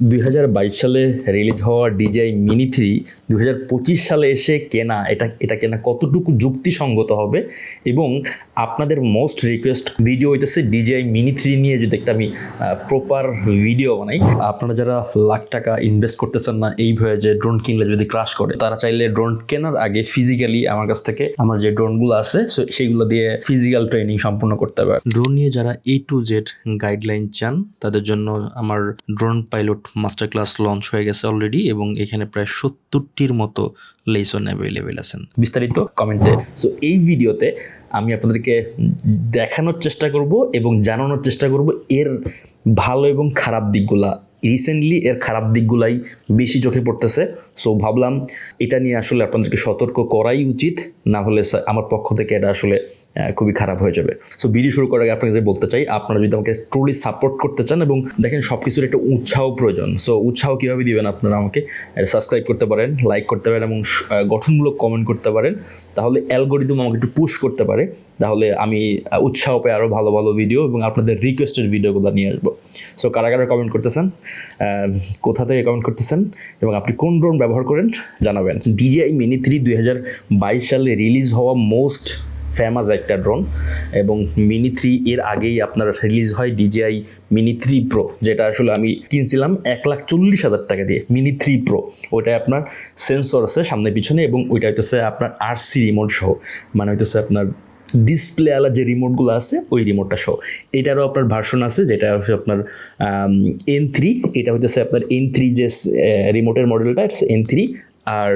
দুই হাজার বাইশ সালে রিলিজ হওয়া ডিজাই মিনি থ্রি দুই হাজার পঁচিশ সালে এসে কেনা, এটা এটা কেনা কতটুকু যুক্তিসঙ্গত হবে এবং আপনাদের মোস্ট রিকোয়েস্ট ভিডিও হইতেছে ডিজাই মিনি থ্রি নিয়ে যদি একটা আমি প্রপার ভিডিও বানাই। আপনারা যারা লাখ টাকা ইনভেস্ট করতেছেন না, এই ভয়ে যে ড্রোন কিনলে যদি ক্রাশ করে, তারা চাইলে ড্রোন কেনার আগে ফিজিক্যালি আমার কাছ থেকে আমার যে ড্রোনগুলো আছে so সেইগুলো দিয়ে ফিজিক্যাল ট্রেনিং সম্পূর্ণ করতে পারে ড্রোন নিয়ে যারা এ টু জেড গাইডলাইন চান, তাদের জন্য আমার drone pilot master class launch হয়ে গেছে অলরেডি এবং এখানে প্রায় সত্তরটির মতো লেসন অ্যাভেলেবেল আছেন। বিস্তারিত কমেন্টে সো এই ভিডিওতে আমি আপনাদেরকে দেখানোর চেষ্টা করব এবং জানানোর চেষ্টা করব এর ভালো এবং খারাপ দিকগুলা। রিসেন্টলি এর খারাপ দিকগুলাই বেশি চোখে পড়তেছে। সো ভাবলাম এটা নিয়ে আসলে আপনাদেরকে সতর্ক করাই উচিত। না হলে আমার পক্ষ থেকে এটা আসলে খুবই খারাপ হয়ে যাবে। সো ভিডিও শুরু করার আগে আপনাকে বলতে চাই, আপনারা যদি আমাকে ট্রুলি সাপোর্ট করতে চান এবং দেখেন সব কিছুর একটা উৎসাহ প্রয়োজন সো উৎসাহ কীভাবে দিবেন আপনারা আমাকে সাবস্ক্রাইব করতে পারেন লাইক করতে পারেন এবং গঠনমূলক কমেন্ট করতে পারেন, তাহলে অ্যালগোরিদম আমাকে একটু পুশ করতে পারে, তাহলে আমি উৎসাহ পাই আরও ভালো ভালো ভিডিও এবং আপনাদের রিকোয়েস্টেড ভিডিওগুলো নিয়ে আসব। সো কারা কারা কমেন্ট করতেছেন? কোথা থেকে কমেন্ট করতেছেন? এবং আপনি কোন ড্রোন ব্যবহার করেন? জানাবেন। ডিজিআই মিনি থ্রি দু হাজার বাইশ সালে রিলিজ হওয়া মোস্ট ফেমাস একটা ড্রোন এবং মিনি থ্রি এর আগেই আপনার রিলিজ হয় ডিজিআই মিনি থ্রি প্রো যেটা আসলে আমি কিনছিলাম এক লাখ চল্লিশ হাজার টাকা দিয়ে মিনি থ্রি প্রো ওইটায় আপনার সেন্সর আছে সামনে পিছনে এবং ওইটা হইতেছে আপনার আরসি রিমোট সহ মানে হইতেছে আপনার ডিসপ্লে আলা যে রিমোটগুলো আছে, ওই রিমোটটা সহ। এটারও আপনার ভার্সন আছে, যেটা হচ্ছে আপনার এন থ্রি এটা হচ্ছে আপনার এন থ্রি যে রিমোটের মডেলটা এন থ্রি আর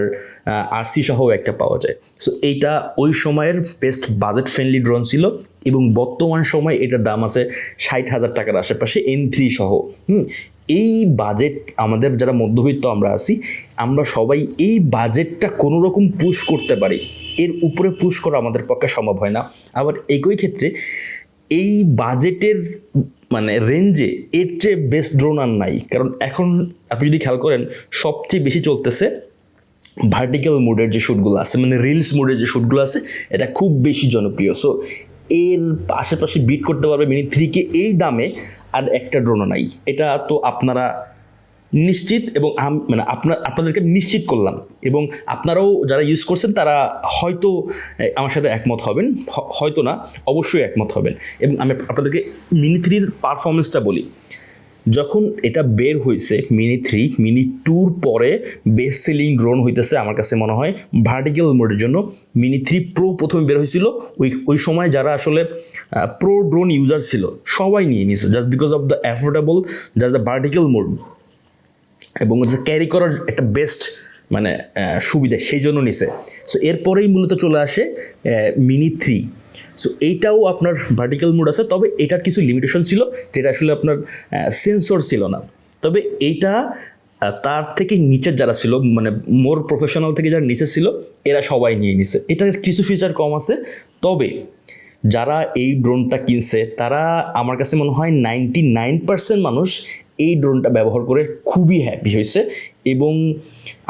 আরসি সহ একটা পাওয়া যায়। সো এইটা ওই সময়ের বেস্ট বাজেট ফ্রেন্ডলি ড্রোন ছিল এবং বর্তমান সময় এটার দাম আছে ষাট হাজার টাকার আশেপাশে এন থ্রি সহ। হুম, এই বাজেট আমাদের যারা মধ্যবিত্ত আমরা আছি, আমরা সবাই এই বাজেটটা কোনো রকম পুশ করতে পারি। এর উপরে পুশ করা আমাদের পক্ষে সম্ভব হয় না। আবার একই ক্ষেত্রে এই বাজেটের মানে রেঞ্জে এর চেয়ে বেস্ট ড্রোন আর নাই। কারণ এখন আপনি যদি খেয়াল করেন, সবচেয়ে বেশি চলতেছে ভার্টিক্যাল মোডের যে শ্যুটগুলো আছে মানে রিলস মোডের যে শ্যুটগুলো আছে, এটা খুব বেশি জনপ্রিয়। সো এর আশেপাশে বিট করতে পারবে মিনি থ্রিকে এই দামে, আর একটা ড্রোনও নাই। এটা তো আপনারা নিশ্চিত এবং মানে আপনার আপনাদেরকে নিশ্চিত করলাম। এবং আপনারাও যারা ইউজ করছেন, তারা হয়তো আমার সাথে একমত হবেন। হয়তো না, অবশ্যই একমত হবেন। এবং আমি আপনাদেরকে মিনি থ্রির পারফরমেন্সটা বলি। যখন এটা বের হয়েছে মিনি থ্রি মিনি টুর পরে বেস্ট সেলিং ড্রোন হইতেছে আমার কাছে মনে হয় ভার্টিক্যাল মোডের জন্য। মিনি থ্রি প্রো প্রথমে বের হয়েছিল ওই ওই সময় যারা আসলে প্রো ড্রোন ইউজার ছিল, সবাই নিয়ে নিয়েছে just because of the affordable just the vertical mode এবং হচ্ছে ক্যারি করার একটা বেস্ট মানে সুবিধা, সেই জন্য নিছে। সো এরপরেই মূলত চলে আসে মিনি থ্রি সো এইটাও আপনার ভার্টিক্যাল মোড আছে, তবে এটার কিছু লিমিটেশন ছিল, যেটা আসলে আপনার সেন্সর ছিল না। তবে এইটা তার থেকে নিচের যারা ছিল মানে মোর প্রফেশনাল থেকে যারা নিচে ছিল, এরা সবাই নিয়ে নিছে। এটার কিছু ফিচার কম আছে, তবে যারা এই ড্রোনটা কিনছে, তারা আমার কাছে মনে হয় নাইনটি নাইন পার্সেন্ট মানুষ এই ড্রোনটা ব্যবহার করে খুবই হ্যাপি হয়েছে এবং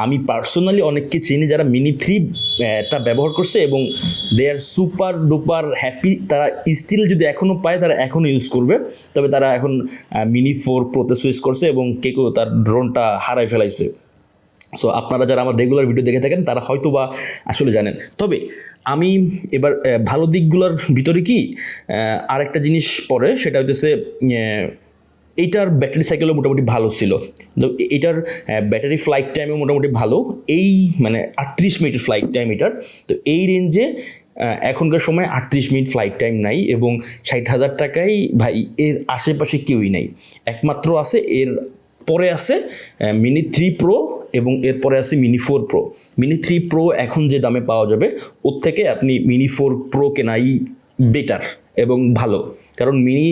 আমি পার্সোনালি অনেককে চিনি যারা মিনি থ্রি টা ব্যবহার করছে এবং they are super duper happy তারা স্টিল যদি এখনও পায়, তারা এখনও ইউজ করবে। তবে তারা এখন মিনি ফোর প্রোতে সুইচ করছে এবং কে কেউ তার ড্রোনটা হারাই ফেলাইছে। সো আপনারা যারা আমার রেগুলার ভিডিও দেখে থাকেন, তারা হয়তো বা আসলে জানেন। তবে আমি এবার ভালো দিকগুলোর ভিতরে কি আরেকটা জিনিস পড়ে সেটা হচ্ছে এইটার ব্যাটারি সাইকেলও মোটামুটি ভালো ছিল। এটার ব্যাটারি ফ্লাইট টাইমও মোটামুটি ভালো। এই মানে আটত্রিশ মিনিট ফ্লাইট টাইম এটার। তো এই রেঞ্জে এখনকার সময় আটত্রিশ মিনিট ফ্লাইট টাইম নাই এবং ষাট হাজার টাকায় ভাই এর আশেপাশে কেউই নাই। একমাত্র আছে, এর পরে আছে মিনি থ্রি প্রো এবং এরপরে আছে mini four pro mini three pro এখন যে দামে পাওয়া যাবে, ওর থেকে আপনি মিনি ফোর প্রো কেনাই বেটার এবং ভালো। কারণ মিনি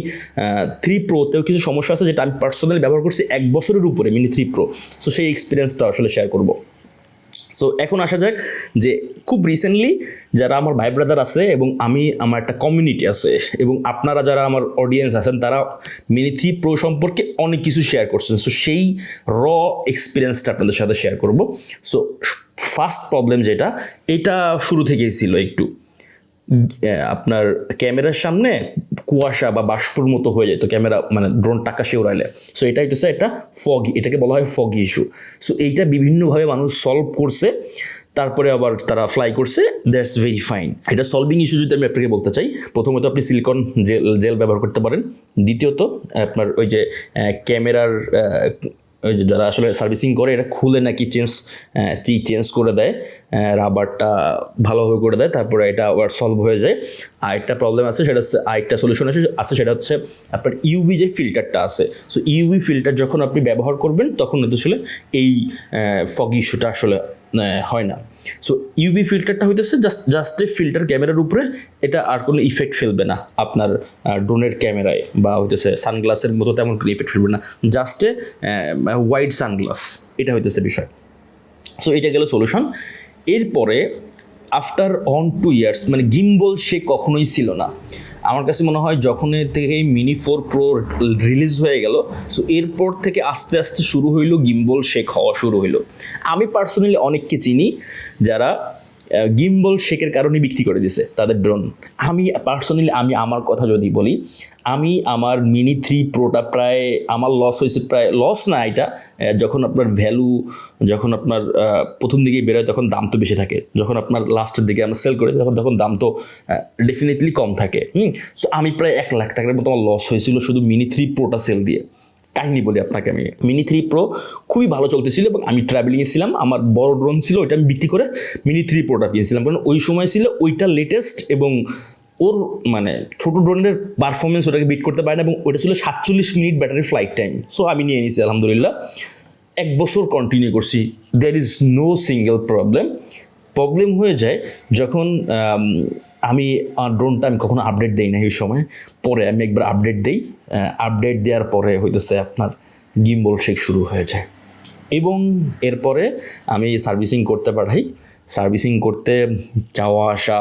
থ্রি প্রোতেও কিছু সমস্যা আছে যেটা আমি পার্সোনালি ব্যবহার করছি এক বছরের উপরে, মিনি থ্রি প্রো সো সেই এক্সপিরিয়েন্সটা আসলে শেয়ার করব। সো এখন আসা যাক যে খুব রিসেন্টলি যারা আমার ভাই ব্রাদার আছে এবং আমি, আমার একটা কমিউনিটি আছে এবং আপনারা যারা আমার অডিয়েন্স আছেন, তারা মিনি থ্রি প্রো সম্পর্কে অনেক কিছু শেয়ার করছেন। সো সেই র এক্সপিরিয়েন্সটা আপনাদের সাথে শেয়ার করব। সো ফার্স্ট প্রবলেম যেটা, এটা শুরু থেকেই ছিল একটু। আপনার ক্যামেরার সামনে কুয়াশা বা বাষ্পর মতো হয়ে যেত ক্যামেরা মানে ড্রোন টাকা সে উড়াইলে। সো এটা হচ্ছে একটা ফগ এটাকে বলা হয় ফগ ইস্যু সো এইটা বিভিন্নভাবে মানুষ সলভ করছে, তারপরে আবার তারা ফ্লাই করছে দ্যাটস ভেরি ফাইন এটা সলভিং ইস্যু যদি আমি আপনাকে বলতে চাই, প্রথমত আপনি সিলিকন জেল জেল ব্যবহার করতে পারেন। দ্বিতীয়ত, আপনার ওই যে ক্যামেরার যারা আসলে সার্ভিসিং করে এটা খুলে নাকি চেঞ্জ চি চেঞ্জ করে দেয় রাবারটা ভালোভাবে করে দেয়, তারপরে এটা আবার সলভ হয়ে যায়। আর একটা প্রবলেম আছে, সেটা হচ্ছে আরেকটা সলিউশন আছে আছে সেটা হচ্ছে আপনার ইউভি যে ফিল্টারটা আছে সো ইউভি ফিল্টার যখন আপনি ব্যবহার করবেন, তখন আসলে এই ফগ ইস্যুটা আসলে হয় না। সো ইউভি ফিল্টারটা হইতেছে জাস্ট জাস্ট ফিল্টার ক্যামেরার উপরে, এটা আর কোনো ইফেক্ট ফেলবে না আপনার ড্রোনের ক্যামেরায় বা হইতেছে সানগ্লাসের মতো তেমন কোনো ইফেক্ট ফেলবে না। জাস্ট হোয়াইট সানগ্লাস এটা হইতেছে বিষয়। সো এটা গেল সলিউশন এরপরে আফটার অন টু ইয়ার্স মানে গিম্বল সে কখনোই ছিল না। আমার কাছে মনে হয় যখন এর থেকে মিনি ফোর প্রো রিলিজ হয়ে গেল সো এরপর থেকে আস্তে আস্তে শুরু হইল গিম্বল শেক হওয়া শুরু হইল। আমি পার্সোনালি অনেককে চিনি যারা গিম্বল শেকের কারণে বিক্রি করে দিছে তাদের ড্রোন আমি পার্সোনালি আমি আমার কথা যদি বলি, আমি আমার মিনি থ্রি প্রোটা প্রায়, আমার লস হয়েছে প্রায় লস না এটা যখন আপনার ভ্যালু যখন আপনার প্রথম দিকেই বেরোয় তখন দাম তো বেশি থাকে। যখন আপনার লাস্টের দিকে আমরা সেল করি, তখন তখন দাম তো ডেফিনেটলি কম থাকে। হুম? সো আমি প্রায় এক লাখ টাকার মতো আমার লস হয়েছিল শুধু মিনি থ্রি প্রোটা সেল দিয়ে। কাহিনী বলি আপনাকে আমি। মিনি থ্রি প্রো খুবই ভালো চলতেছিল এবং আমি ট্রাভেলিংয়ে ছিলাম। আমার বড় ড্রোন ছিল, ওইটা আমি বিক্রি করে মিনি থ্রি প্রোটা কিনেছিলাম। কারণ ওই সময় ছিল ওইটা লেটেস্ট এবং ওর মানে ছোট ড্রোনের পারফরমেন্স ওটাকে বিট করতে পারে না এবং ওটা ছিল সাতচল্লিশ minute battery flight time so আমি নিয়ে নিয়েছি আলহামদুলিল্লাহ। এক বছর কন্টিনিউ করছি। There is no single problem problem হয়ে যায় যখন আম, ড্রোনটা আমি কখনো আপডেট দিই না এই সময়। পরে আমি একবার আপডেট দিই আপডেট দেওয়ার পরে হইতেছে আপনার গিম্বল শেক শুরু হয়ে যায়। এবং এরপরে আমি সার্ভিসিং করতে পাঠাই। সার্ভিসিং করতে যাওয়া আসা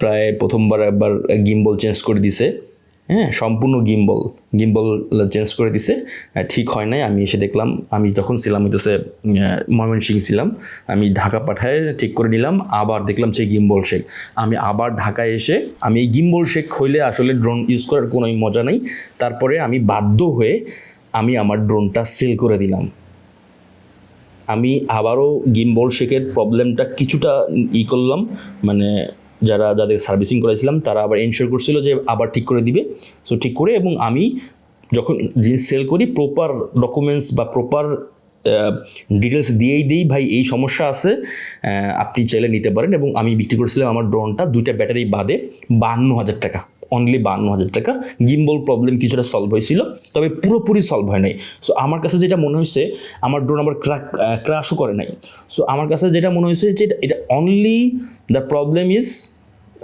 প্রায় প্রথমবার একবার গিম্বল চেঞ্জ করে দিছে। হ্যাঁ সম্পূর্ণ গিম্বল গিম্বল চেঞ্জ করে দিছে। ঠিক হয় নাই, আমি এসে দেখলাম, আমি যখন ছিলাম হইতেছে ময়মনসিং ছিলাম, আমি ঢাকা পাঠায় ঠিক করে নিলাম, আবার দেখলাম সেই গিম্বল শেক আমি আবার ঢাকায় এসে, আমি এই গিম্বল শেক হইলে আসলে ড্রোন ইউজ করার কোনো মজা নেই। তারপরে আমি বাধ্য হয়ে, আমি আমার ড্রোনটা সেল করে দিলাম। আমি আবারও গিম্বল শেকের প্রবলেমটা কিছুটা ই করলাম মানে যারা, যাদের সার্ভিসিং করেছিলাম তারা আবার এনশিওর করছিল যে আবার ঠিক করে দিবে। সো ঠিক করে এবং আমি যখন জিনিস সেল করি প্রপার ডকুমেন্টস বা প্রপার ডিটেলস দিয়েই দিই, ভাই, এই সমস্যা আছে আপনি চাইলে নিতে পারেন। এবং আমি বিক্রি করেছিলাম আমার ড্রোনটা দুইটা ব্যাটারি বাদে বাহান্ন হাজার টাকা। অনলি বান্ন হাজার টাকা। গিম্বল প্রবলেম কিছুটা সলভ হয়েছিল, তবে পুরোপুরি সলভ হয় নাই। সো আমার কাছে যেটা মনে হয়েছে, আমার ড্রোন আবার ক্র্যাক ক্রাশও করে নাই। সো আমার কাছে যেটা মনে হয়েছে যে, এটা- এটা অনলি দ্য প্রবলেম ইজ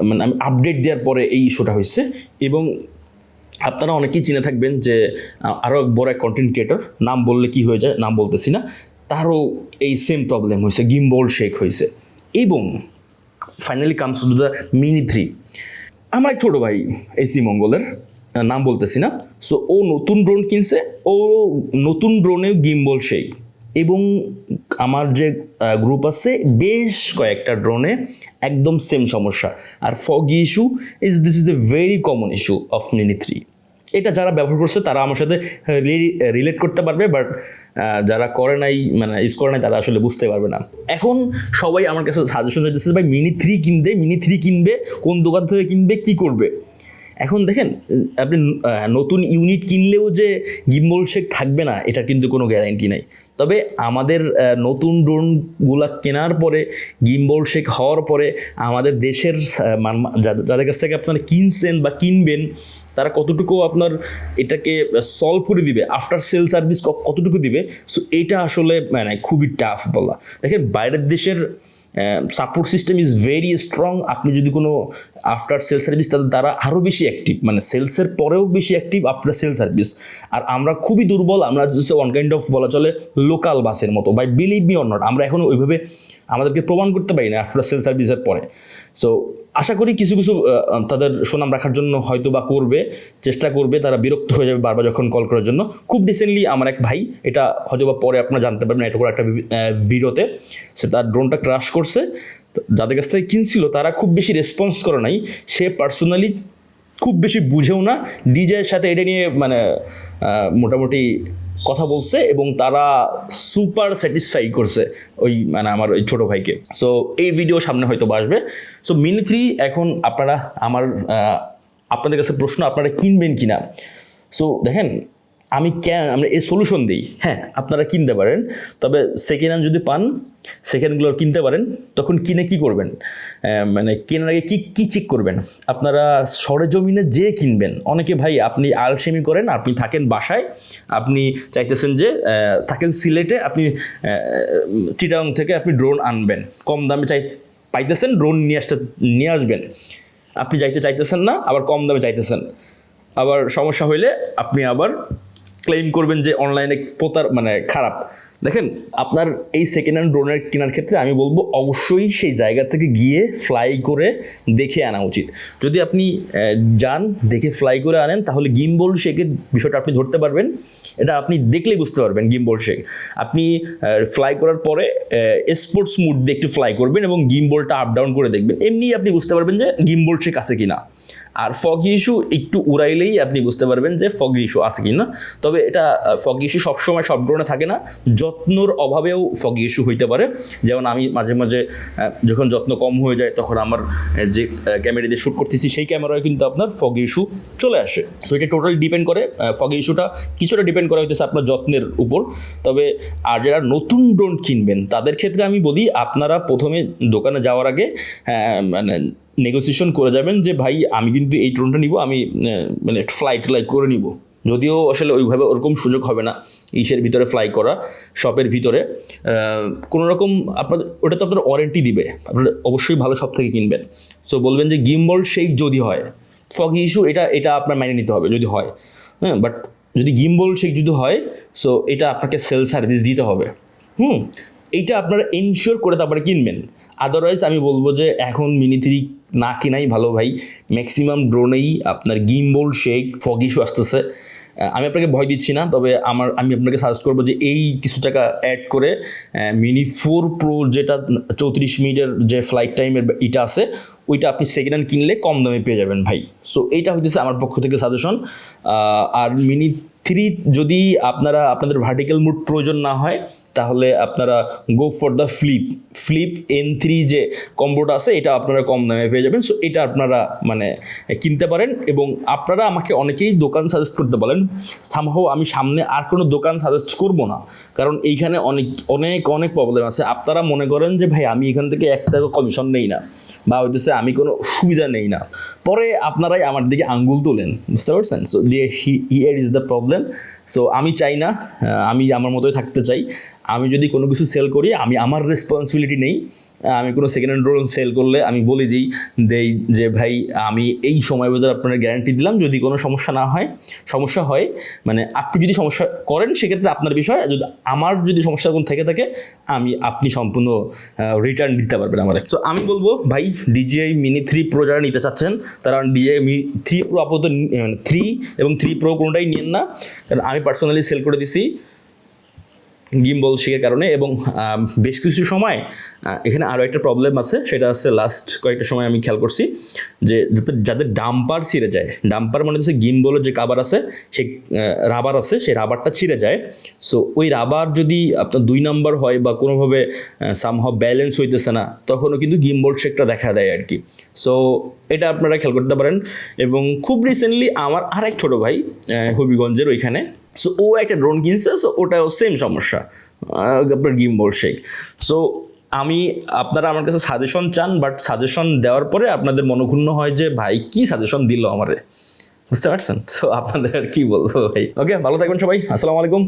মানে আমি আপডেট দেওয়ার পরে এই ইস্যুটা হয়েছে। এবং আপনারা অনেকেই চিনে থাকবেন যে আরও এক বড় এক কন্টেন্ট ক্রিয়েটর নাম বললে কি হয়ে যায়, নাম বলতেছি না, তারও এই সেম প্রবলেম হয়েছে গিম্বল শেক হয়েছে। এবং finally comes to the mini three আমার এক ছোটো ভাই এসি মঙ্গলের নাম বলতেছি না। সো ও নতুন ড্রোন কিনছে, ও নতুন ড্রোনেও গিম্বল সেই। এবং আমার যে গ্রুপ আছে, বেশ কয়েকটা ড্রোনে একদম সেম সমস্যা। আর foggy issue is this is a very common issue of mini three এটা যারা ব্যবহার করছে, তারা আমার সাথে রিলেট করতে পারবে বাট যারা করে নাই মানে ইউজ করে নাই, তারা আসলে বুঝতে পারবে না। এখন সবাই আমার কাছে সাজেশন দিচ্ছে ভাই মিনি থ্রি কিনবে মিনি থ্রি কিনবে, কোন দোকান থেকে কিনবে, কি করবে? এখন দেখেন আপনি নতুন ইউনিট কিনলেও যে গিম্বল শেক থাকবে না এটা কিন্তু কোনো গ্যারান্টি নাই। তবে আমাদের নতুন ড্রোনগুলা কেনার পরে গিম্বল শেক হওয়ার পরে, আমাদের দেশের যাদের কাছ থেকে আপনারা কিনছেন বা কিনবেন তারা কতটুকু আপনার এটাকে সলভ করে দিবে আফটার সেল সার্ভিস কতটুকু দিবে সো এটা আসলে মানে খুবই টাফ বলা। দেখেন, বাইরের দেশের support system is very strong আপনি যদি কোনো আফটার সেল সার্ভিস তাদের দ্বারা আরও বেশি অ্যাক্টিভ মানে সেলসের পরেও বেশি অ্যাক্টিভ আফটার সেল সার্ভিস আর আমরা খুবই দুর্বল, আমরা হচ্ছে ওয়ান কাইন্ড অফ বলা চলে লোকাল বাসের মতো by believe me or not আমরা এখনও ওইভাবে আমাদেরকে প্রমাণ করতে পারি না আফটার সেল সার্ভিসের পরে। সো আশা করি কিছু কিছু তাদের সুনাম রাখার জন্য হয়তো বা করবে, চেষ্টা করবে, তারা বিরক্ত হয়ে যাবে বারবার যখন কল করার জন্য। খুব রিসেন্টলি আমার এক ভাই, এটা হয়তো বা পরে আপনারা জানতে পারবেন এটা করে একটা ভিডিওতে। সে তার ড্রোনটা ক্রাশ করছে। যাদের কাছ থেকে কিনছিল, তারা খুব বেশি রেসপন্স করে নাই। সে পার্সোনালি খুব বেশি বুঝেও না। ডিজের সাথে এটা নিয়ে মানে মোটামুটি কথা বলছে এবং তারা সুপার স্যাটিসফাই করছে ওই মানে আমার ওই ছোটো ভাইকে। সো এই ভিডিও সামনে হয়তো আসবে। সো মিনি থ্রি এখন আপনারা আমার আপনাদের কাছে প্রশ্ন, আপনারা কিনবেন কিনা? সো দেখেন আমি কেন আমরা এই সলিউশন দিই। হ্যাঁ আপনারা কিনতে পারেন। তবে সেকেন্ড হ্যান্ড যদি পান সেকেন্ড হ্যান্ডগুলো কিনতে পারেন, তখন কিনে কি করবেন? মানে কেনার আগে কি কি চেক করবেন? আপনারা সরেজমিনে যে কিনবেন। অনেকে ভাই, আপনি আলসেমি করেন, আপনি থাকেন বাসায়, আপনি চাইতেছেন যে থাকেন সিলেটে, আপনি চিটাং থেকে আপনি ড্রোন আনবেন। কম দামে চাই, পাইতেছেন ড্রোন নিয়ে আসতে, নিয়ে আসবেন। আপনি যাইতে চাইতেছেন না, আবার কম দামে চাইতেছেন। আবার সমস্যা হইলে আপনি আবার ক্লেম করবেন যে অনলাইনে পোতার মানে খারাপ। দেখেন, আপনার এই সেকেন্ড হ্যান্ড ড্রোনের কেনার ক্ষেত্রে আমি বলব, অবশ্যই সেই জায়গা থেকে গিয়ে ফ্লাই করে দেখে আনা উচিত। যদি আপনি যান, দেখে ফ্লাই করে আনেন, তাহলে গিম্বল শেকের বিষয়টা আপনি ধরতে পারবেন। এটা আপনি দেখলেই বুঝতে পারবেন গিম্বল শেক আপনি ফ্লাই করার পরে স্পোর্টস মুড দিয়ে একটু ফ্লাই করবেন এবং গিম্বলটা আপ ডাউন করে দেখবেন। এমনি আপনি বুঝতে পারবেন যে গিম্বল শেক আছে কিনা। আর ফগি ইস্যু একটু উড়াইলেই আপনি বুঝতে পারবেন যে ফগি ইস্যু আছে কি না তবে এটা ফগি ইস্যু সবসময় সব ড্রোনে থাকে না, যত্নর অভাবেও ফগি ইস্যু হইতে পারে। যেমন আমি মাঝে মাঝে যখন যত্ন কম হয়ে যায় তখন আমার যে ক্যামেরা দিয়ে শ্যুট করতেছি সেই ক্যামেরায় কিন্তু আপনার ফগি ইস্যু চলে আসে। সো এটা টোটাল ডিপেন্ড করে ফগি ইস্যুটা কিছুটা ডিপেন্ড করা হইতেছে আপনার যত্নের উপর। তবে, আর যারা নতুন ড্রোন কিনবেন, তাদের ক্ষেত্রে আমি বলি, আপনারা প্রথমে দোকানে যাওয়ার আগে মানে নেগোসিয়েশন করে যাবেন যে, ভাই, আমি কিন্তু এই ড্রোনটা নিব, আমি মানে ফ্লাইট লাইট করে নিব। যদিও আসলে ওইভাবে ওরকম সুযোগ হবে না, ইসের ভিতরে ফ্লাই করা শপের ভিতরে। কোনো রকম আপনাদের, ওটা তো আপনার ওয়ারেন্টি দিবে, আপনারা অবশ্যই ভালো শপ থেকে কিনবেন। সো বলবেন যে, গিম্বল শেক যদি হয় ফগি ইস্যু এটা এটা আপনার মাইনে নিতে হবে যদি হয়। হ্যাঁ বাট যদি গিম্বল শেক যদি হয় সো এটা আপনাকে সেল সার্ভিস দিতে হবে। হুম, এইটা আপনারা ইনশিওর করে তারপরে কিনবেন। আদারওয়াইজ আমি বলব যে এখন মিনি থ্রি না কেনাই ভালো ভাই। ম্যাক্সিমাম ড্রোনেই আপনার গিম্বল শেক ফগ ইস্যু আসতেছে। আমি আপনাকে ভয় দিচ্ছি না, তবে আমার, আমি আপনাকে সাজেস্ট করব যে এই কিছু টাকা অ্যাড করে মিনি ফোর প্রো যেটা চৌত্রিশ মিনিটের যে ফ্লাইট টাইমের এটা আছে, ওইটা আপনি সেকেন্ড হ্যান্ড কিনলে কম দামে পেয়ে যাবেন ভাই। সো এইটা হইতেছে আমার পক্ষ থেকে সাজেশন আর মিনি থ্রি যদি আপনারা, আপনাদের ভার্টিক্যাল মুড প্রয়োজন না হয় তাহলে আপনারা go for the flip flip N three যে কম্বোটা আছে, এটা আপনারা কম দামে পেয়ে যাবেন। সো এটা আপনারা মানে কিনতে পারেন এবং আপনারা আমাকে অনেকেই দোকান সাজেস্ট করতে বলেন সামহাও আমি সামনে আর কোনো দোকান সাজেস্ট করব না। কারণ এইখানে অনেক অনেক অনেক প্রবলেম আছে। আপনারা মনে করেন যে, ভাই, আমি এখান থেকে এক টাকা কমিশন নেই না। বা হইতেছে আমি কোনো সুবিধা নেই না। পরে আপনারাই আমার দিকে আঙ্গুল তোলেন, বুঝতে পারছেন? সো দিয়ে he here is the problem so আমি চাই না আমি আমার মতোই থাকতে চাই। আমি যদি কোনো কিছু সেল করি, আমি আমার রেসপন্সিবিলিটি নেই। আমি কোনো সেকেন্ড হ্যান্ড ড্রোন সেল করলে আমি বলে দিই, দেই যে, ভাই, আমি এই সময়ের ভিতরে আপনার গ্যারান্টি দিলাম, যদি কোনো সমস্যা না হয়। সমস্যা হয় মানে আপনি যদি সমস্যা করেন, সেক্ষেত্রে আপনার বিষয়, যদি আমার যদি সমস্যা কোনো থেকে থাকে, আমি, আপনি সম্পূর্ণ রিটার্ন দিতে পারবেন আমার। তো আমি বলব, ভাই ডিজিআই মিনি থ্রি প্রো যারা নিতে চাচ্ছেন, তারা ডিজিআই মি থ্রি প্রো আপাতত মানে থ্রি এবং থ্রি প্রো কোনোটাই নিন না। কারণ আমি পার্সোনালি সেল করে দিছি। গিম্বল শেকের কারণে এবং বেশ কিছু সময় এখানে আরও একটা প্রবলেম আছে, সেটা হচ্ছে লাস্ট কয়েকটা সময় আমি খেয়াল করছি যে যাতে, যাদের ডাম্পার ছিঁড়ে যায়, ডাম্পার মানে হচ্ছে গিম্বলের যে কাবার আছে, সে রাবার আছে সেই রাবারটা ছিঁড়ে যায়। সো ওই রাবার যদি আপনার দুই নাম্বার হয় বা কোনোভাবে সামহাও ব্যালেন্স হইতেছে না, তখনও কিন্তু গিম্বল শেকটা দেখা দেয় আর কি। সো এটা আপনারা খেয়াল করতে পারেন। এবং খুব রিসেন্টলি আমার আরেক ছোটো ভাই হবিগঞ্জের ওইখানে সো ও একটা ড্রোন কিনছে সো ওটাও সেম সমস্যা। আপনার গিম্বল শেক সো আমি, আপনারা আমার কাছে সাজেশন চান বাট সাজেশন দেওয়ার পরে আপনাদের মনক্ষুণ্ণ হয় যে, ভাই, কি সাজেশন দিল আমারে? বুঝতে পারছেন? সো আপনাদের আর কি বলব ভাই? ওকে ভালো থাকবেন সবাই। আসসালামু আলাইকুম।